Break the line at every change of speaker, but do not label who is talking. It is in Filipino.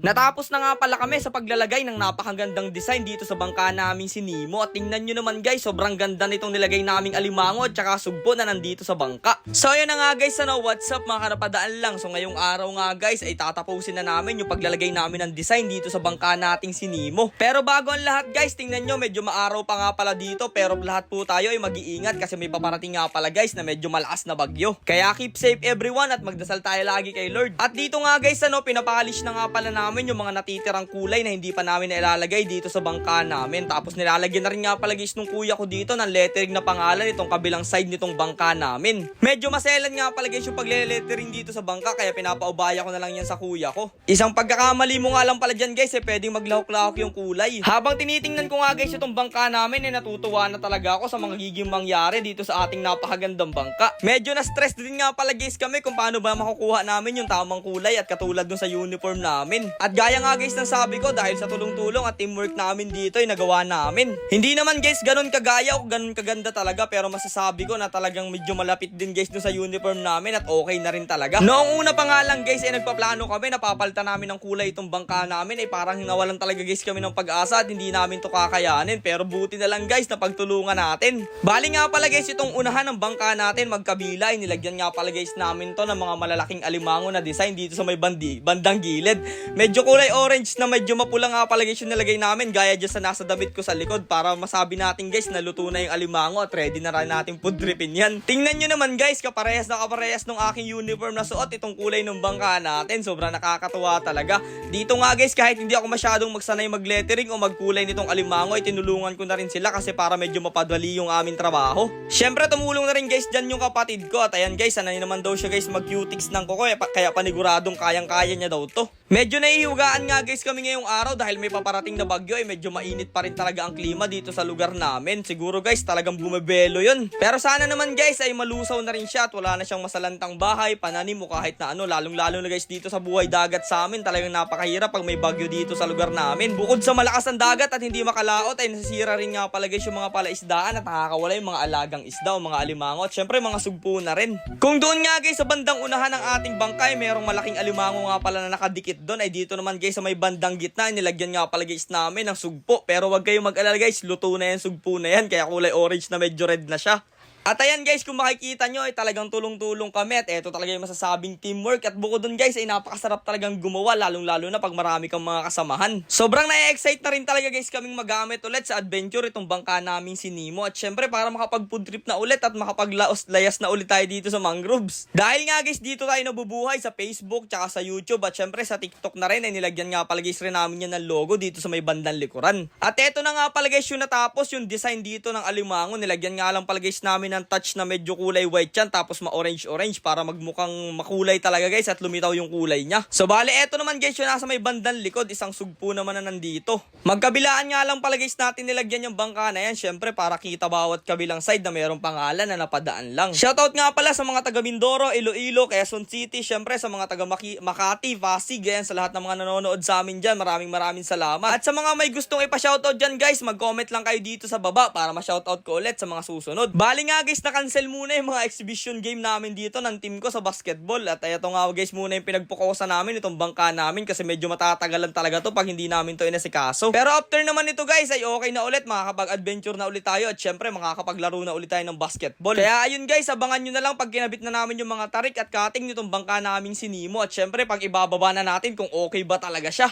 Natapos na nga pala kami sa paglalagay ng napakagandang design dito sa bangka naming si Nemo at tingnan nyo naman guys, sobrang ganda nitong nilagay naming alimango at saka sugpo na nandito sa bangka. So yun na nga guys, ano, what's up mga kanapadaan lang. So ngayong araw nga guys ay tatapusin na namin yung paglalagay namin ng design dito sa bangka nating si Nemo. Pero bago ang lahat guys, tingnan nyo medyo maaraw pa nga pala dito pero lahat po tayo ay mag-iingat kasi may paparating nga pala guys na medyo malakas na bagyo. Kaya keep safe everyone at magdasal tayo lagi kay Lord. At dito nga guys, ano, pinapalish na nga pala namin yung mga natitirang kulay na hindi pa namin nailalagay dito sa bangka namin. Tapos nilalagyan na rin nga pala guys nung kuya ko dito ng lettering na pangalan itong kabilang side nitong bangka namin. Medyo maselan nga pala guys yung pagle-lettering dito sa bangka kaya pinapaubaya ko na lang yan sa kuya ko. Isang pagkakamali mo nga lang pala dyan guys eh pwedeng maglahok-lahok yung kulay. Habang tinitingnan ko nga guys itong bangka namin eh natutuwa na talaga ako sa mga giging mangyari dito sa ating napakagandang bangka. Medyo na-stress din nga pala guys kami kung paano ba makukuha namin yung tamang kulay at katulad dun sa uniform namin. At gaya nga guys ng sabi ko dahil sa tulong-tulong at teamwork namin dito ay nagawa namin. Hindi naman guys ganun kagaya o ganun kaganda talaga pero masasabi ko na talagang medyo malapit din guys dun sa uniform namin at okay na rin talaga. Noong una pa nga lang guys ay nagpaplano kami na papalitan namin ng kulay itong bangka namin ay parang nawalan talaga guys kami ng pag-asa at hindi namin to kakayanin pero buti na lang guys na pagtulungan natin. Bali nga pala guys itong unahan ng bangka natin magkabila ay nilagyan nga pala guys namin to ng mga malalaking alimango na design dito sa may bandi, bandang gilid. Medyo kulay orange na medyo mapula nga pala guys yung nilagay namin gaya dyan sa nasa damit ko sa likod para masabi natin guys na na yung alimango at ready na rin natin pudripin yan. Tingnan nyo naman guys kaparehas na kaparehas nung aking uniform na suot itong kulay ng bangka natin. Sobrang nakakatuwa talaga. Dito nga guys kahit hindi ako masyadong magsanay mag-lettering o magkulay nitong alimango ay tinulungan ko na rin sila kasi para medyo mapadali yung aming trabaho. Syempre tumulong na rin guys dyan yung kapatid ko at ayan guys sanay naman daw siya guys mag-cutics ng kuko eh, kaya paniguradong kayang-kaya niya daw to. Medyo nahihiwagaan nga guys kami ngayong araw dahil may paparating na bagyo ay medyo mainit pa rin talaga ang klima dito sa lugar namin. Siguro guys talagang bumebelo yun. Pero sana naman guys ay malusaw na rin siya at wala na siyang masalantang bahay, pananim o kahit na ano. Lalong lalo na guys dito sa buhay dagat sa amin talagang napakahirap pag may bagyo dito sa lugar namin. Bukod sa malakas ang dagat at hindi makalaot ay nasisira rin nga pala guys yung mga palaisdaan at nakakawala yung mga alagang isda o mga alimango at syempre mga sugpo na rin. Kung doon nga guys sa bandang unahan ng ating bangkay merong malaking alimango nga pala na nakadikit doon ay dito naman guys sa may bandang gitna nilagyan nga pala guys namin ng sugpo pero wag kayong mag-alala guys luto na yan sugpo na yan kaya kulay orange na medyo red na siya. At ayan guys, kung makikita nyo ay talagang tulong-tulong kami at eto talaga yung masasabing teamwork at bukod dun guys ay napakasarap talagang gumawa lalong-lalo na pag marami kang mga kasamahan. Sobrang na-excite na rin talaga guys kaming magamit ulit sa adventure itong bangka namin si Nemo at syempre para makapag-food trip na ulit at makapaglaos-layas na ulit tayo dito sa mangroves. Dahil nga guys dito tayo nabubuhay sa Facebook tsaka sa YouTube at syempre sa TikTok na rin ay nilagyan nga pala guys rin namin yan ng logo dito sa may bandang likuran. At eto na nga pala guys yung natapos yung design dito ng alimango nilagyan nga lang pala guys namin ng touch na medyo kulay white yan tapos ma-orange-orange para magmukhang makulay talaga guys at lumitaw yung kulay niya. So bale eto naman guys yung nasa may bandang likod isang sugpo naman na nandito. Magkabilaan nga lang pala guys natin nilagyan yung bangka na yan syempre para kita bawat kabilang side na mayroong pangalan na napadaan lang. Shoutout nga pala sa mga taga Mindoro, Iloilo, Quezon City, syempre sa mga taga Maki- Makati, Pasig, yan sa lahat ng mga nanonood sa amin dyan. Maraming maraming salamat. At sa mga may gustong ipa-shoutout dyan guys, mag-comment lang kayo dito sa baba para ma-shoutout ko ulit sa mga susunod. Bali nga guys, na-cancel muna yung mga exhibition game namin dito ng team ko sa basketball. At ito nga guys muna yung pinagpukosan namin itong bangka namin kasi medyo matatagalan talaga to pag hindi namin to inasikaso. Pero after naman ito guys ay okay na ulit, makakapag-adventure na ulit tayo at syempre makakapaglaro na ulit tayo ng basketball. Kaya ayun guys, abangan nyo na lang pag kinabit na namin yung mga tarik at cutting nitong bangka naming si Nemo at syempre pag ibababa na natin kung okay ba talaga siya.